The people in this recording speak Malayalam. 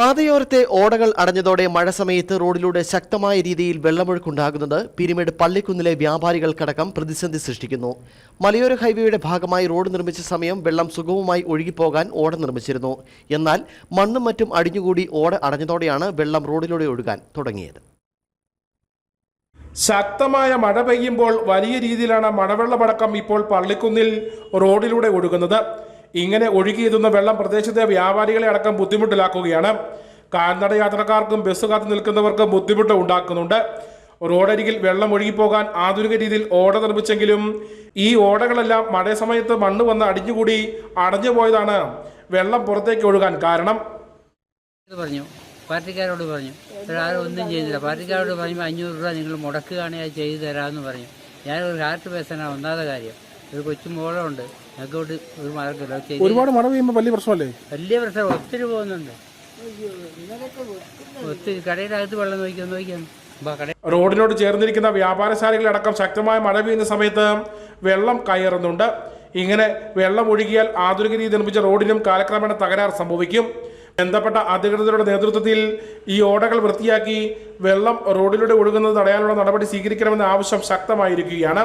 പാതയോരത്തെ ഓടകൾ അടഞ്ഞതോടെ മഴ സമയത്ത് റോഡിലൂടെ ശക്തമായ രീതിയിൽ വെള്ളമൊഴുക്കുണ്ടാകുന്നത് പിരിമേട് പള്ളിക്കുന്നിലെ വ്യാപാരികൾക്കടക്കം പ്രതിസന്ധി സൃഷ്ടിക്കുന്നു. മലയോര ഹൈവേയുടെ ഭാഗമായി റോഡ് നിർമ്മിച്ച സമയം വെള്ളം സുഗമമായി ഒഴുകിപ്പോകാൻ ഓട നിർമ്മിച്ചിരുന്നു. എന്നാൽ മണ്ണും മറ്റും അടിഞ്ഞുകൂടി ഓട അടഞ്ഞതോടെയാണ് വെള്ളം റോഡിലൂടെ ഒഴുകാൻ തുടങ്ങിയത്. ശക്തമായ മഴ പെയ്യുമ്പോൾ വലിയ രീതിയിലാണ് മഴവെള്ളമടക്കം ഇപ്പോൾ പള്ളിക്കുന്നിൽ റോഡിലൂടെ ഒഴുകുന്നത്. ഇങ്ങനെ ഒഴുകിയെത്തുന്ന വെള്ളം പ്രദേശത്തെ വ്യാപാരികളെ അടക്കം ബുദ്ധിമുട്ടിലാക്കുകയാണ്. കാൽനട യാത്രക്കാർക്കും ബസ് കാത്തു നിൽക്കുന്നവർക്കും ബുദ്ധിമുട്ട് ഉണ്ടാക്കുന്നുണ്ട്. റോഡരികിൽ വെള്ളം ഒഴുകിപ്പോകാൻ ആധുനിക രീതിയിൽ ഓട നിർമ്മിച്ചെങ്കിലും ഈ ഓടകളെല്ലാം മഴ സമയത്ത് മണ്ണ് വന്ന് അടിഞ്ഞുകൂടി അടഞ്ഞു പോയതാണ് വെള്ളം പുറത്തേക്ക് ഒഴുകാൻ കാരണം. പറഞ്ഞു. പാർട്ടിക്കാരോട് പറഞ്ഞു. ആരും ഒന്നും ചെയ്തില്ല പാർട്ടിക്കാരോട് പറയുമ്പോൾ അഞ്ഞൂറ് രൂപ നിങ്ങൾ മുടക്കുകയാണെങ്കിൽ ചെയ്തു തരാമെന്ന് പറഞ്ഞു. ഞാനൊരു ഹാർട്ട് പേഴ്സണാണ് ഒന്നാമത്തെ കാര്യം. ഒരു കൊച്ചു മോളുണ്ട്. ഞങ്ങൾക്കോട്ട് ഒരു മാർഗമില്ല ഒരുപാട് മഴ പെയ്യുമ്പോൾ വലിയ പ്രശ്നമല്ലേ? വലിയ പ്രശ്നം. ഒത്തിരി പോകുന്നുണ്ട്. ഒത്തിരി കടയുടെ അകത്ത് വെള്ളം നോക്കിയാൽ നോക്കിയാണ് റോഡിനോട് ചേർന്നിരിക്കുന്ന വ്യാപാരശാലകളിലടക്കം ശക്തമായ മഴ പെയ്യുന്ന സമയത്ത് വെള്ളം കയറുന്നുണ്ട്. ഇങ്ങനെ വെള്ളം ഒഴുകിയാൽ ആധുനിക രീതി നിർമ്മിച്ച റോഡിനും കാലക്രമേണ തകരാർ സംഭവിക്കും. ബന്ധപ്പെട്ട അധികൃതരുടെ നേതൃത്വത്തിൽ ഈ ഓടകൾ വൃത്തിയാക്കി വെള്ളം റോഡിലൂടെ ഒഴുകുന്നത് തടയാനുള്ള നടപടി സ്വീകരിക്കണമെന്ന ആവശ്യം ശക്തമായിരിക്കുകയാണ്.